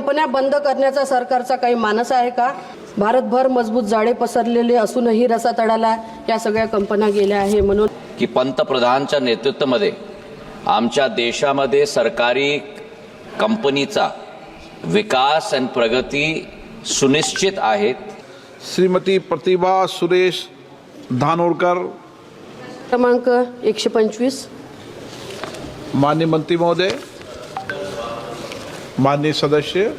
कंपन्या बंद करण्याचा सरकारचा काही मानस आहे का? भारतभर मजबूत जाळे पसरलेले असूनही रसातळाला या सगळ्या कंपन्या गेल्या आहे म्हणून की पंतप्रधानच्या नेतृत्वामध्ये आमच्या देशामध्ये सरकारी कंपनीचा विकास आणि प्रगती सुनिश्चित आहेत. श्रीमती प्रतिभा सुरेश धानोरकर. क्रमांक एकशे पंचवीस. माननीय मंत्री महोदय. माननीय सदस्य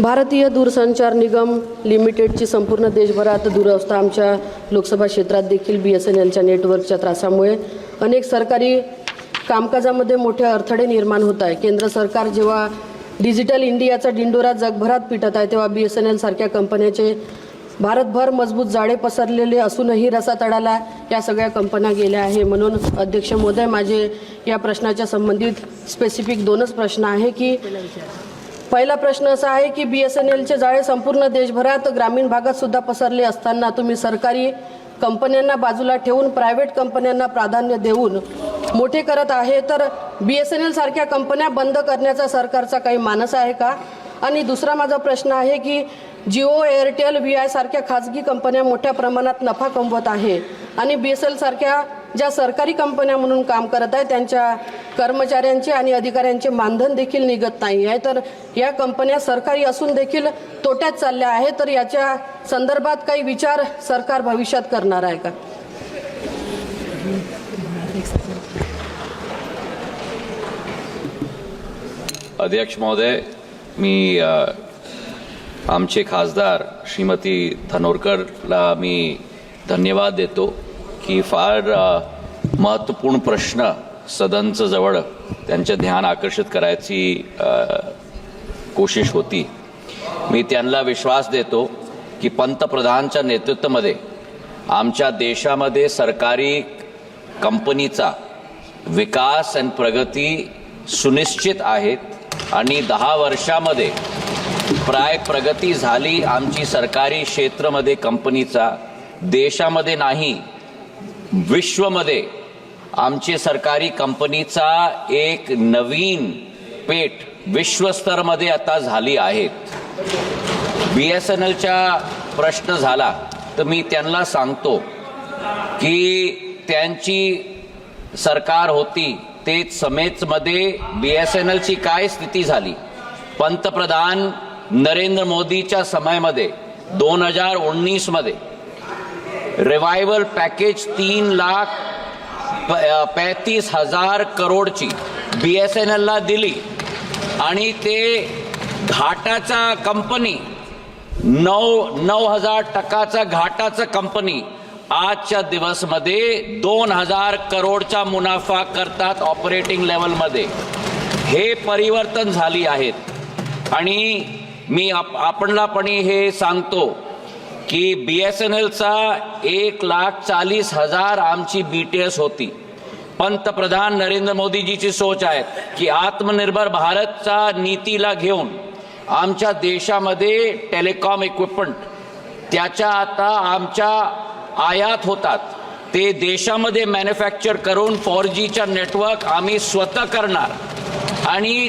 भारतीय दूरसंचार निगम लिमिटेडची संपूर्ण देशभरात दुरवस्था आमच्या लोकसभा क्षेत्रात देखील बी एस एन एलच्या नेटवर्कच्या त्रासामुळे अनेक सरकारी कामकाजामध्ये मोठे अडथळे निर्माण होत आहे. केंद्र सरकार जेव्हा डिजिटल इंडियाचा डिंडोरा जगभरात पिटत आहे तेव्हा बी एस एन एल सारख्या कंपन्याचे भारतभर मजबूत जाळे पसरलेले असूनही रसातळाला या सगळ्या कंपन्या गेल्या आहे. म्हणून अध्यक्ष महोदय माझे या प्रश्नाच्या संबंधित स्पेसिफिक दोनच प्रश्न आहे की पहिला प्रश्न असा आहे की बी एस एन एलचे जाळे संपूर्ण देशभरात ग्रामीण भागात सुद्धा पसरले असताना तुम्ही सरकारी कंपन्यांना बाजूला ठेवून प्रायव्हेट कंपन्यांना प्राधान्य देऊन मोठे करत आहे. तर बी एस एन एल सारख्या कंपन्या बंद करण्याचा सरकारचा काही मानस आहे का? आणि दुसरा माझा प्रश्न आहे की जिओ एअरटेल व्ही आय सारख्या खाजगी कंपन्या मोठ्या प्रमाणात नफा कमवत आहे. आणि बी एस एल सारख्या ज्या सरकारी कंपन्या म्हणून काम करत आहे त्यांच्या कर्मचाऱ्यांचे आणि अधिकाऱ्यांचे मानधन देखील निघत नाही आहे. तर या कंपन्या सरकारी असून देखील तोट्यात चालल्या आहेत. तर याच्या संदर्भात काही विचार सरकार भविष्यात करणार आहे का? अध्यक्ष महोदय मी आमचे खासदार श्रीमती धनोरकरला मी धन्यवाद देतो की फार महत्त्वपूर्ण प्रश्न सदनचं जवळ त्यांचं ध्यान आकर्षित करायची कोशिश होती. मी त्यांना विश्वास देतो की पंतप्रधानच्या नेतृत्वामध्ये आमच्या देशामध्ये सरकारी कंपनीचा विकास आणि प्रगती सुनिश्चित आहेत आणि दहा वर्षामध्ये प्राय प्रगती झाली आमची सरकारी क्षेत्रामध्ये कंपनीचा. देशामध्ये नाही विश्वमध्ये आमची सरकारी कंपनीचा एक नवीन पेठ विश्वस्तरमध्ये आता झाली आहेत बी एस एन एलचा प्रश्न झाला तर मी त्यांना सांगतो की त्यांची सरकार होती ते समेचमध्ये बी एस एन एलची काय स्थिती झाली? पंतप्रधान नरेंद्र मोदीच्या समयामध्ये दोन हजार उन्नीसमध्ये रिवायवल पॅकेज तीन लाख पैतीस हजार करोडची बी एस एन एलला दिली. आणि ते घाटाचा कंपनी नऊ नऊ हजार टक्काचा घाटाचा कंपनी आजच्या दिवसमध्ये दोन हजार करोडचा मुनाफा करतात ऑपरेटिंग लेवलमध्ये हे परिवर्तन झाली आहेत. आणि मी आप आपणला पण हे सांगतो की बी एस एन एलचा एक लाख चाळीस हजार आमची बी टी एस होती. पंतप्रधान नरेंद्र मोदीजीची सोच आहे की आत्मनिर्भर भारतचा नीतीला घेऊन आमच्या देशामध्ये टेलिकॉम इक्विपमेंट त्याच्या आता आमच्या आयात होतात. ते देशामध्ये मॅन्युफॅक्चर करून फोर जीच्या नेटवर्क आम्ही स्वतः करणार. आणि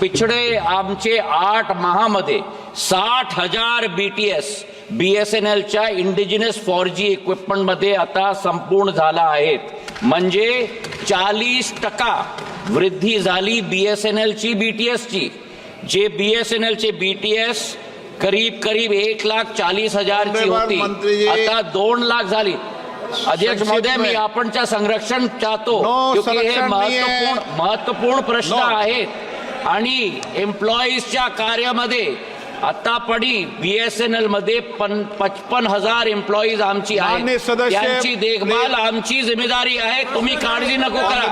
पिछडे आमचे आठ महामध्ये साठ हजार B T S B S N एलच्या इंडिजिनस फोर जी इक्विपमेंटमध्ये आता संपूर्ण झाला आहेत म्हणजे चाळीस टक्का वृद्धी झाली बी एस एन एलची बी टी एसची जे बी एस एन एलचे बी टी एस करीब करीब एक लाख चाळीस हजारची होती. आता दोन लाख झाली अध्यक्ष महोदय मी. आपणच्या संरक्षण चाहतो No, हे. महत्त्वपूर्ण महत्त्वपूर्ण प्रश्न No. आहेत आणि एम्प्लॉईजच्या कार्यामध्ये आतापणी बी एस एन एल मध्ये पन पचपन हज़ार एम्प्लॉईज आमची सदस्य, त्यांची देखभाल please. आमची ज़िम्मेदारी आहे. तुम्ही काळजी नको करा.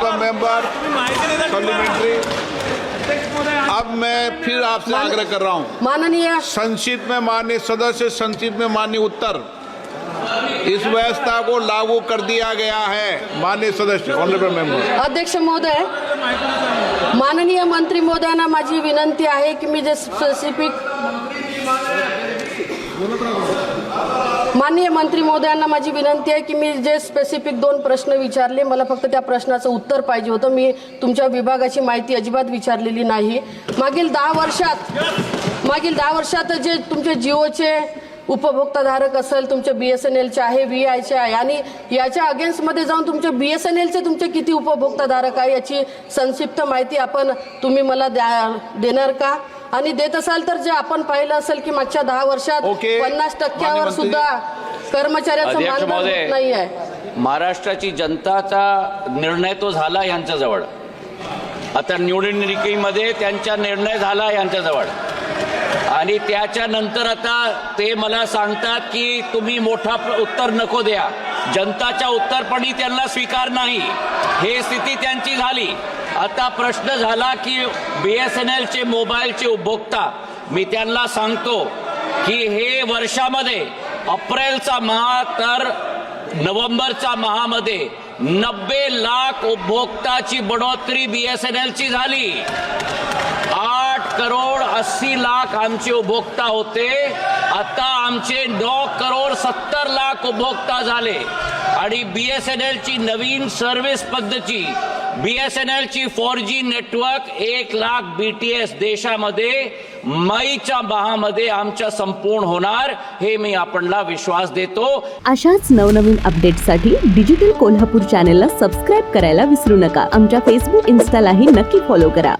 अब मैं फिर आपसे आग्रह कर रहा हूँ। माननीय संचित में माननीय सदस्य संचित में माननीय उत्तर। इस व्यवस्था को लागू कर दिया गया है। माननीय सदस्य ऑनरेबल मेंबर अध्यक्ष महोदय माननीय मंत्री महोदयांना माझी विनंती आहे की मी जे स्पेसिफिक माननीय मंत्री महोदयांना माझी विनंती आहे की मी जे स्पेसिफिक दोन प्रश्न विचारले मला फक्त त्या प्रश्नाचं उत्तर पाहिजे होतं. मी तुमच्या विभागाची माहिती अजिबात विचारलेली नाही. मागील दहा वर्षात मागील दहा वर्षात जे तुमचे जिओचे उपभोक्ताधारक असेल तुमचे बी एस एन एलचे आहे व्ही आयचे आहे आणि याच्या अगेन्स्टमध्ये जाऊन तुमचे बी एस एन एलचे तुमचे किती उपभोक्ताधारक आहे याची संक्षिप्त माहिती आपण तुम्ही मला द्या देणार का आणि देत असाल तर जे आपण पाहिलं असेल की मागच्या दहा वर्षात. पन्नास टक्क्यावर. सुद्धा कर्मचाऱ्याचं मानधन नाही आहे महाराष्ट्राची जनताचा निर्णय तो झाला यांच्याजवळ आता निवडणुकीमध्ये त्यांचा निर्णय झाला यांच्याजवळ आणि त्याच्यानंतर आता ते मला सांगतात की तुम्ही मोठा उत्तर नको द्या. जनताच्या उत्तरपणी त्यांना स्वीकार नाही. हे स्थिती त्यांची झाली. आता प्रश्न झाला की बी एस एन एलचे मोबाईलचे उपभोक्ता मी त्यांना सांगतो की हे वर्षामध्ये अप्रेलचा महा तर नोव्हेंबरच्या महामध्ये नब्बे लाख उपभोक्ताची बढोतरी बीएसएनएल ची झाली. करोड अस्सी लाख आमचे उपभोक्ता होते. आता आमचे नऊ करोड सत्तर लाख उपभोक्ता झाले. आणि बी एस एन एलची नवीन सर्व्हिस पद्धती बी एस एन एलची फोर जी नेटवर्क एक लाख बी टी एस देशामध्ये मईच्या महामध्ये आमच्या संपूर्ण होणार हे मी आपणला विश्वास देतो. अशाच नवनवीन अपडेटसाठी डिजिटल कोल्हापूर चॅनेलला सबस्क्राईब करायला विसरू नका. आमच्या फेसबुक इन्स्टालाही नक्की फॉलो करा.